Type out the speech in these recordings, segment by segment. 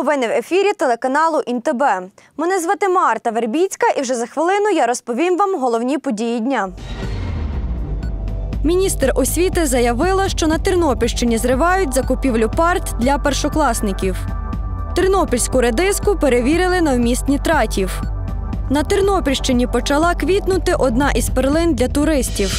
новини в ефірі телеканалу Інтеб. Мене звати Марта Вербіцька, і вже за хвилину я розповім вам головні події дня. Міністр освіти заявила, що на Тернопільщині зривають закупівлю парт для першокласників. Тернопільську редиску перевірили на вміст нітратів. На Тернопільщині почала квітнути одна із перлин для туристів.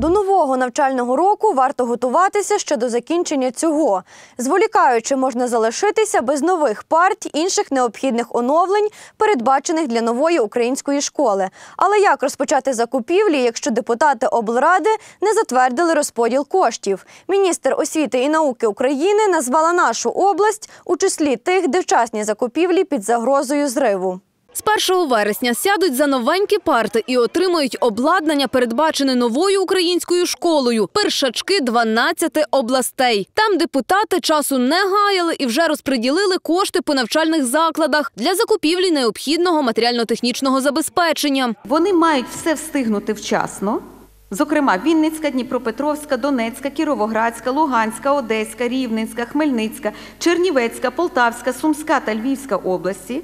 До нового навчального року варто готуватися ще до закінчення цього. Зволікаючи, можна залишитися без нових партій, інших необхідних оновлень, передбачених для нової української школи. Але як розпочати закупівлі, якщо депутати облради не затвердили розподіл коштів? Міністр освіти і науки України назвала нашу область у числі тих, де вчасні закупівлі під загрозою зриву. З 1 вересня сядуть за новенькі парти і отримають обладнання, передбачене новою українською школою. Першачки 12 областей. Там депутати часу не гаяли і вже розподілили кошти по навчальних закладах для закупівлі необхідного матеріально-технічного забезпечення. Вони мають все встигнути вчасно. Зокрема, Вінницька, Дніпропетровська, Донецька, Кіровоградська, Луганська, Одеська, Рівненська, Хмельницька, Чернівецька, Полтавська, Сумська та Львівська області.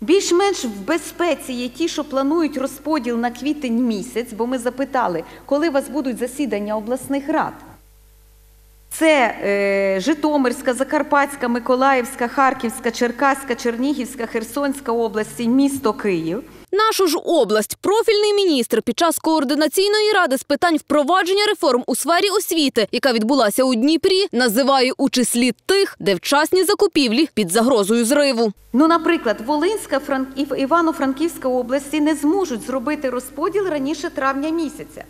Більш-менш в безпеці є ті, що планують розподіл на квітень місяць, бо ми запитали, коли у вас будуть засідання обласних рад. Це е, Житомирська, Закарпатська, Миколаївська, Харківська, Черкаська, Чернігівська, Херсонська області, місто Київ. Нашу ж область профільний міністр під час координаційної ради з питань впровадження реформ у сфері освіти, яка відбулася у Дніпрі, називає у числі тих, де вчасні закупівлі під загрозою зриву. Ну, наприклад, Волинська Фран... Ів- Івано-Франківська області не зможуть зробити розподіл раніше травня місяця.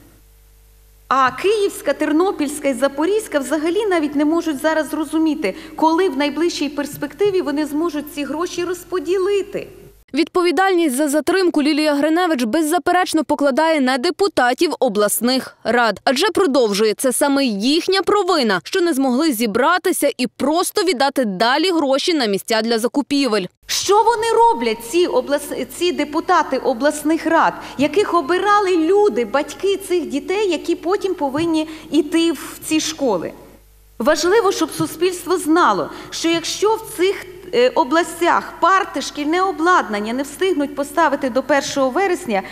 А Київська, Тернопільська і Запорізька взагалі навіть не можуть зараз зрозуміти, коли в найближчій перспективі вони зможуть ці гроші розподілити. Відповідальність за затримку Лілія Гриневич беззаперечно покладає на депутатів обласних рад, адже продовжує це саме їхня провина, що не змогли зібратися і просто віддати далі гроші на місця для закупівель. Що вони роблять, ці, облас... ці депутати обласних рад, яких обирали люди, батьки цих дітей, які потім повинні йти в ці школи? Важливо, щоб суспільство знало, що якщо в цих областях. Парти, шкільне обладнання не встигнуть поставити до 1 вересня,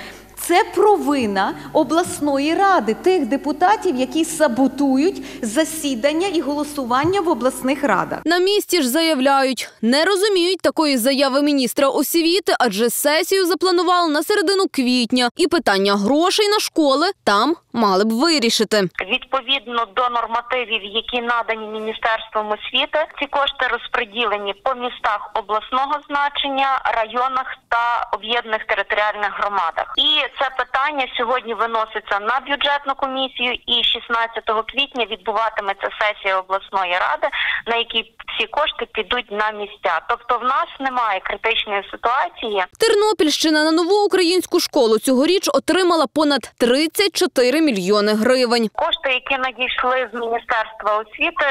це провина обласної ради, тих депутатів, які саботують засідання і голосування в обласних радах. На місці ж заявляють, не розуміють такої заяви міністра освіти, адже сесію запланували на середину квітня, і питання грошей на школи там мали б вирішити. Відповідно до нормативів, які надані Міністерством освіти, ці кошти розподілені по містах обласного значення, районах та об'єднаних територіальних громадах. І це питання сьогодні виноситься на бюджетну комісію. І 16 квітня відбуватиметься сесія обласної ради, на якій всі кошти підуть на місця. Тобто, в нас немає критичної ситуації. Тернопільщина на нову українську школу цьогоріч отримала понад 34 мільйони гривень. Кошти, які надійшли з міністерства освіти,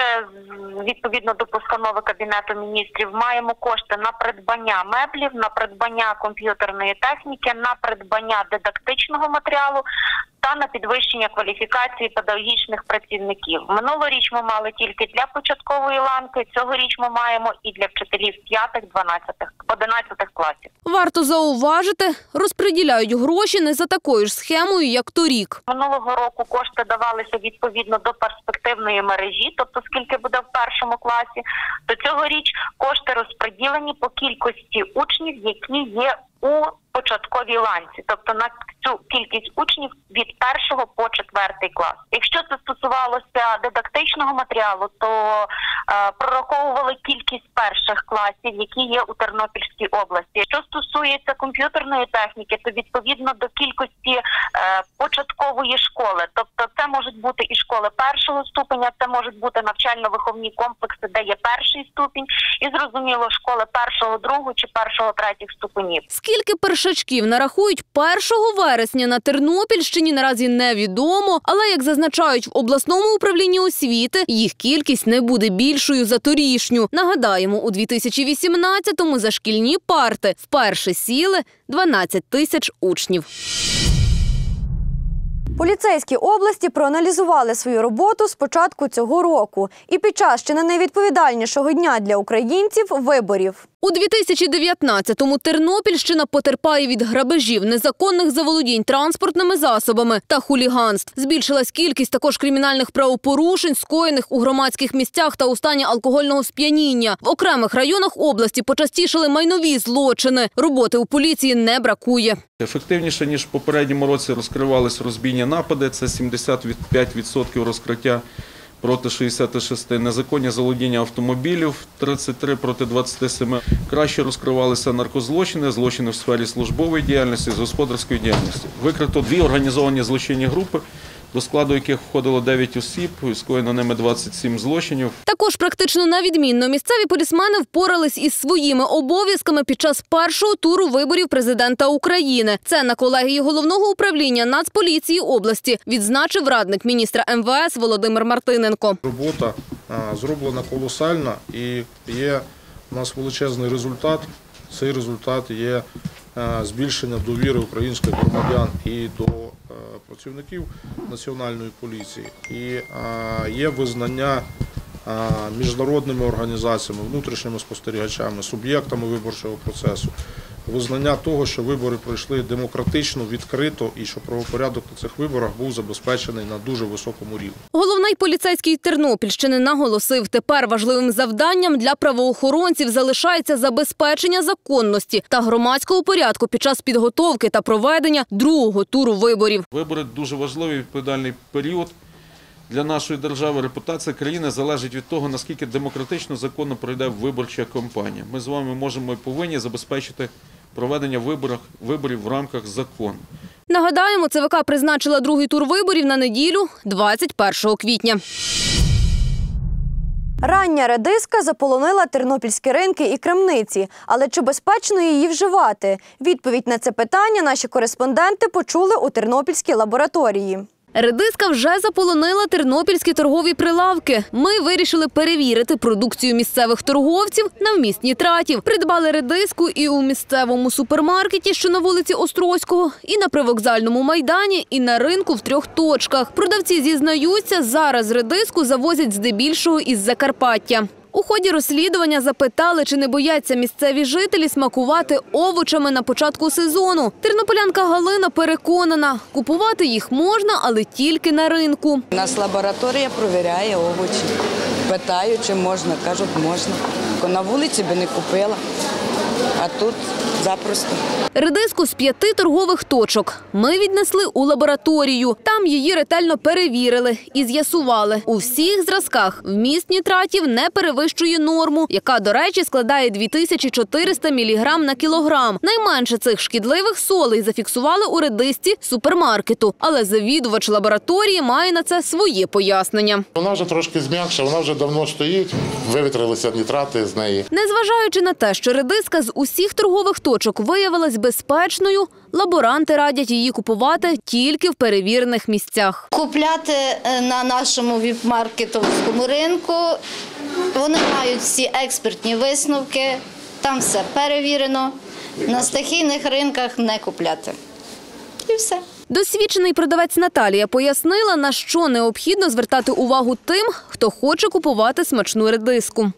відповідно до постанови кабінету міністрів, маємо кошти на придбання меблів, на придбання комп'ютерної техніки, на придбання дидактичного матеріалу. Та на підвищення кваліфікації педагогічних працівників минулоріч ми мали тільки для початкової ланки. Цьогоріч ми маємо і для вчителів 5, 12, 11 класів. Варто зауважити, розподіляють гроші не за такою ж схемою, як торік. Минулого року кошти давалися відповідно до перспективної мережі, тобто скільки буде в першому класі. До цьогоріч кошти розподілені по кількості учнів, які є у початковій ланці, тобто на цю кількість учнів від першого по четвертий клас. Якщо це стосувалося дидактичного матеріалу, то е, прораховували кількість перших класів, які є у Тернопільській області. Що стосується комп'ютерної техніки, то відповідно до кількості е, початкової школи, тобто це можуть бути і школи першого ступеня, це можуть бути навчально-виховні комплекси, де є перший ступінь, і зрозуміло, школи першого, другого чи першого, третіх ступенів. Скільки першачків нарахують 1 вересня на Тернопільщині наразі невідомо, але як зазначають в обласному управлінні освіти, їх кількість не буде більшою за торішню. Нагадаємо, у 2018-му за шкільні парти вперше сіли 12 тисяч учнів. Поліцейські області проаналізували свою роботу з початку цього року і під час ще не найвідповідальнішого дня для українців виборів. У 2019-му Тернопільщина потерпає від грабежів, незаконних заволодінь транспортними засобами та хуліганств. Збільшилась кількість також кримінальних правопорушень, скоєних у громадських місцях та у стані алкогольного сп'яніння. В окремих районах області почастішили майнові злочини. Роботи у поліції не бракує. Ефективніше, ніж в попередньому році розкривались розбійні напади, це 75% розкриття проти 66, незаконні заволодіння автомобілів 33 проти 27. Краще розкривалися наркозлочини, злочини в сфері службової діяльності, з господарської діяльності. Викрито дві організовані злочинні групи, до складу яких входило 9 осіб, скоєно ними 27 злочинів. Також практично на відмінно місцеві полісмени впорались із своїми обов'язками під час першого туру виборів президента України. Це на колегії головного управління Нацполіції області відзначив радник міністра МВС Володимир Мартиненко. Робота зроблена колосальна і є у нас величезний результат. Цей результат є збільшення довіри українських громадян і до працівників національної поліції. І е, є визнання е, міжнародними організаціями, внутрішніми спостерігачами, суб'єктами виборчого процесу. Визнання того, що вибори пройшли демократично, відкрито і що правопорядок на цих виборах був забезпечений на дуже високому рівні. Головний поліцейський Тернопільщини наголосив, тепер важливим завданням для правоохоронців залишається забезпечення законності та громадського порядку під час підготовки та проведення другого туру виборів. Вибори дуже важливий відповідальний період для нашої держави. Репутація країни залежить від того, наскільки демократично законно пройде виборча кампанія. Ми з вами можемо і повинні забезпечити проведення виборах, виборів в рамках закону. Нагадаємо, ЦВК призначила другий тур виборів на неділю, 21 квітня. Рання редиска заполонила тернопільські ринки і крамниці. Але чи безпечно її вживати? Відповідь на це питання наші кореспонденти почули у тернопільській лабораторії. Редиска вже заполонила тернопільські торгові прилавки. Ми вирішили перевірити продукцію місцевих торговців на вміст нітратів. Придбали редиску і у місцевому супермаркеті, що на вулиці Острозького, і на привокзальному майдані, і на ринку в трьох точках. Продавці зізнаються, зараз редиску завозять здебільшого із Закарпаття. У ході розслідування запитали, чи не бояться місцеві жителі смакувати овочами на початку сезону. Тернополянка Галина переконана, купувати їх можна, але тільки на ринку. У нас лабораторія провіряє овочі. Питаю, чи можна. Кажуть, можна. На вулиці би не купила, а тут запросто. Редиску з п'яти торгових точок ми віднесли у лабораторію. Там її ретельно перевірили і з'ясували. У всіх зразках вміст нітратів не перевищує норму, яка, до речі, складає 2400 мг на кілограм. Найменше цих шкідливих солей зафіксували у редисці супермаркету. Але завідувач лабораторії має на це своє пояснення. Вона вже трошки зм'якша, вона вже давно стоїть, вивітрилися нітрати з неї. Незважаючи на те, що редиска з усіх торгових точок виявилась безпечною, лаборанти радять її купувати тільки в перевірених місцях. Купляти е, на нашому віп-маркетовському ринку. Вони мають всі експертні висновки, там все перевірено. На стихійних ринках не купляти. І все. Досвідчений продавець Наталія пояснила, на що необхідно звертати увагу тим, хто хоче купувати смачну редиску.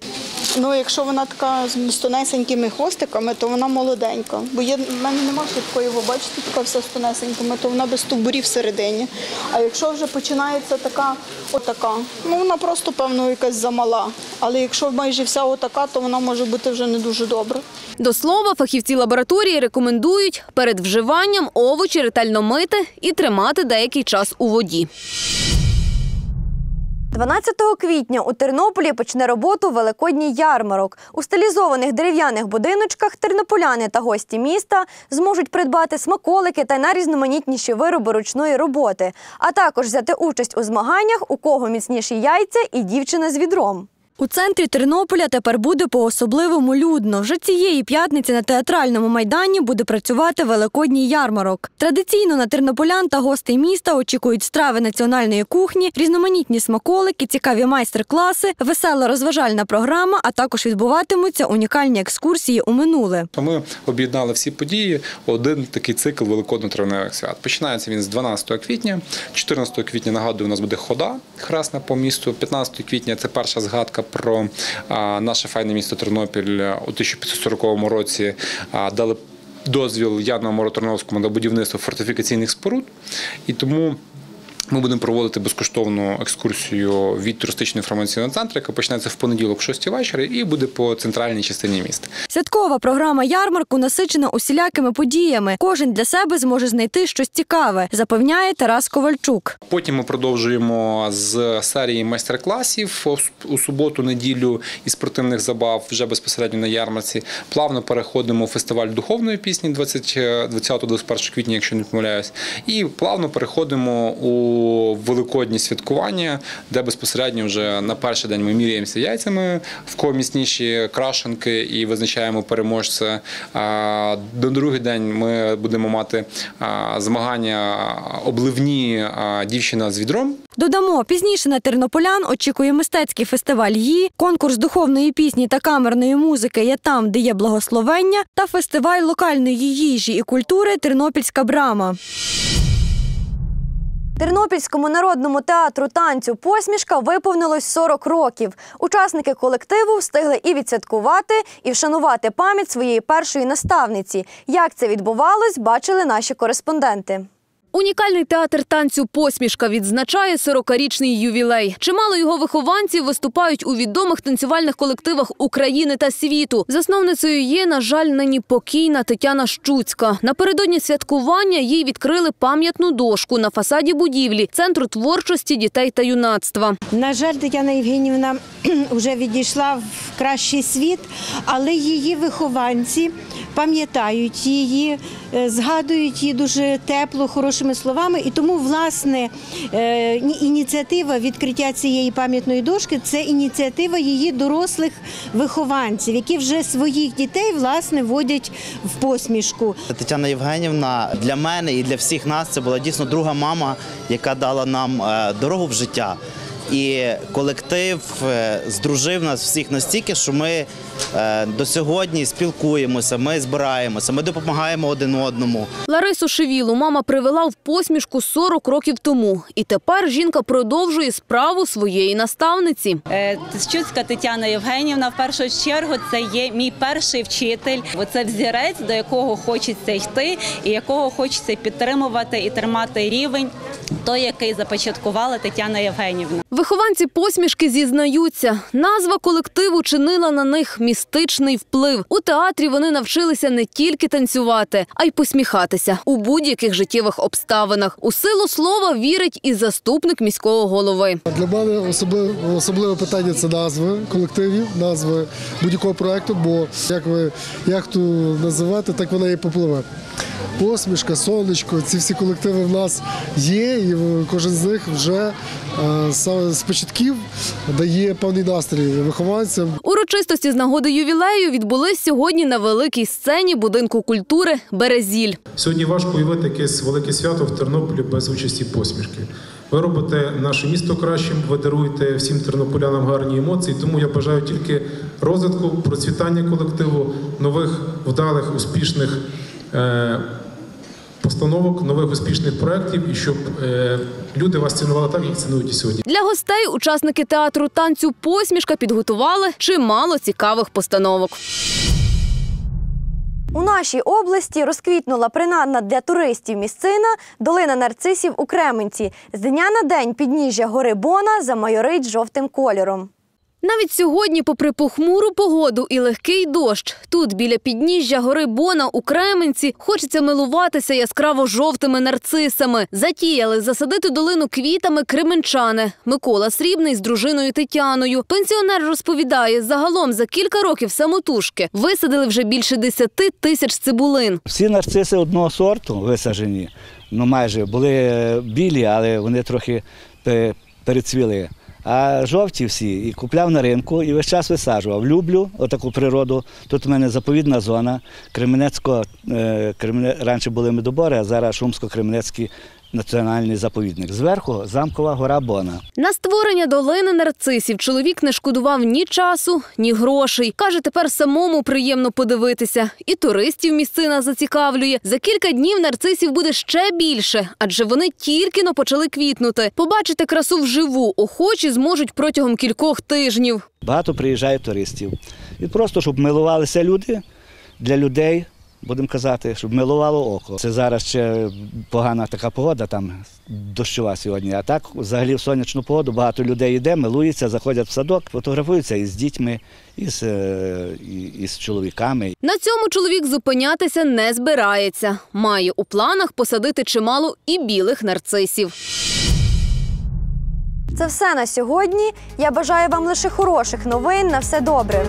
Ну, якщо вона така з тонесенькими хвостиками, то вона молоденька. Бо є, в мене нема такої, ви бачите, така вся з тонесенькими, то вона без стовбурів всередині. А якщо вже починається така, отака, ну вона просто, певно, якась замала. Але якщо майже вся отака, то вона може бути вже не дуже добра. До слова, фахівці лабораторії рекомендують перед вживанням овочі ретельно мити і тримати деякий час у воді. 12 квітня у Тернополі почне роботу Великодній ярмарок. У стилізованих дерев'яних будиночках тернополяни та гості міста зможуть придбати смаколики та найрізноманітніші вироби ручної роботи, а також взяти участь у змаганнях, у кого міцніші яйця і дівчина з відром. У центрі Тернополя тепер буде по-особливому людно. Вже цієї п'ятниці на театральному майдані буде працювати великодній ярмарок. Традиційно на тернополян та гостей міста очікують страви національної кухні, різноманітні смаколики, цікаві майстер-класи, весела розважальна програма, а також відбуватимуться унікальні екскурсії у минуле. Ми об'єднали всі події один такий цикл великодно-травневих свят. Починається він з 12 квітня. 14 квітня нагадую, у нас буде хода хресна по місту. 15 квітня це перша згадка про наше файне місто Тернопіль у 1540 році. Дали дозвіл Яну Мороторновському на будівництво фортифікаційних споруд. І тому ми будемо проводити безкоштовну екскурсію від туристичного інформаційного центру, яка почнеться в понеділок, в 6 вечора, і буде по центральній частині міста. Святкова програма ярмарку насичена усілякими подіями. Кожен для себе зможе знайти щось цікаве, запевняє Тарас Ковальчук. Потім ми продовжуємо з серії майстер-класів у суботу, неділю і спортивних забав вже безпосередньо на ярмарці. Плавно переходимо у фестиваль духовної пісні 20-21 квітня, якщо не помиляюсь, і плавно переходимо у великодні святкування, де безпосередньо вже на перший день ми міряємося яйцями в кого міцніші крашенки і визначаємо переможця. На другий день ми будемо мати змагання обливні дівчина з відром. Додамо, пізніше на тернополян очікує мистецький фестиваль «Ї», конкурс духовної пісні та камерної музики «Я там, де є благословення» та фестиваль локальної їжі і культури Тернопільська брама. Тернопільському народному театру танцю Посмішка виповнилось 40 років. Учасники колективу встигли і відсвяткувати, і вшанувати пам'ять своєї першої наставниці. Як це відбувалось, бачили наші кореспонденти. Унікальний театр танцю Посмішка відзначає 40-річний ювілей. Чимало його вихованців виступають у відомих танцювальних колективах України та світу. Засновницею є, на жаль, нині покійна Тетяна Щуцька. Напередодні святкування їй відкрили пам'ятну дошку на фасаді будівлі Центру творчості дітей та юнацтва. На жаль, Тетяна Євгенівна вже відійшла в кращий світ, але її вихованці пам'ятають її, е, згадують її дуже тепло, хорошими словами. І тому, власне, е, ініціатива відкриття цієї пам'ятної дошки це ініціатива її дорослих вихованців, які вже своїх дітей власне водять в посмішку. Тетяна Євгенівна для мене і для всіх нас це була дійсно друга мама, яка дала нам е, дорогу в життя. І колектив е, здружив нас всіх настільки, що ми е, до сьогодні спілкуємося, ми збираємося, ми допомагаємо один одному. Ларису Шевілу мама привела в посмішку 40 років тому. І тепер жінка продовжує справу своєї наставниці. Е, Щуцька Тетяна Євгенівна, в першу чергу, це є мій перший вчитель. Бо Це взірець, до якого хочеться йти, і якого хочеться підтримувати і тримати рівень, той, який започаткувала Тетяна Євгенівна. Вихованці посмішки зізнаються, назва колективу чинила на них містичний вплив. У театрі вони навчилися не тільки танцювати, а й посміхатися у будь-яких життєвих обставинах. У силу слова вірить і заступник міського голови. Для мене особливе, особливе питання це назви колективів, назви будь-якого проекту, бо як ви яхту називати, так вона і попливе. Посмішка, сонечко, ці всі колективи в нас є, і кожен з них вже е, саме з початків дає певний настрій вихованцям. Урочистості з нагоди ювілею відбулись сьогодні на великій сцені будинку культури Березіль. Сьогодні важко уявити якесь велике свято в Тернополі без участі посмішки. Ви робите наше місто кращим, ви даруєте всім тернополянам гарні емоції. Тому я бажаю тільки розвитку, процвітання колективу, нових вдалих, успішних е, постановок, нових успішних проєктів, і щоб е, люди вас цінували так, як цінують і сьогодні. Для гостей учасники театру танцю Посмішка підготували чимало цікавих постановок. У нашій області розквітнула принадна для туристів місцина долина нарцисів у Кременці. З дня на день підніжжя гори Бона замайорить жовтим кольором. Навіть сьогодні, попри похмуру погоду і легкий дощ, тут біля підніжжя гори Бона у Кременці хочеться милуватися яскраво жовтими нарцисами. Затіяли засадити долину квітами кременчани. Микола Срібний з дружиною Тетяною. Пенсіонер розповідає, загалом за кілька років самотужки висадили вже більше 10 тисяч цибулин. Всі нарциси одного сорту висаджені, ну майже були білі, але вони трохи перецвіли. А жовті всі і купляв на ринку і весь час висаджував. Люблю отаку природу. Тут у мене заповідна зона. Кременецько, е, Кремене... раніше були медобори, а зараз Шумсько-Кременецький національний заповідник. Зверху замкова гора Бона. На створення долини нарцисів чоловік не шкодував ні часу, ні грошей. Каже, тепер самому приємно подивитися. І туристів місцина зацікавлює. За кілька днів нарцисів буде ще більше, адже вони тільки но почали квітнути. Побачити красу вживу охочі зможуть протягом кількох тижнів. Багато приїжджає туристів. І просто, щоб милувалися люди для людей, будемо казати, щоб милувало око. Це зараз ще погана така погода, там дощова сьогодні. А так, взагалі, в сонячну погоду багато людей йде, милуються, заходять в садок, фотографуються із дітьми, із, е, із чоловіками. На цьому чоловік зупинятися не збирається. Має у планах посадити чимало і білих нарцисів. Це все на сьогодні. Я бажаю вам лише хороших новин. На все добре.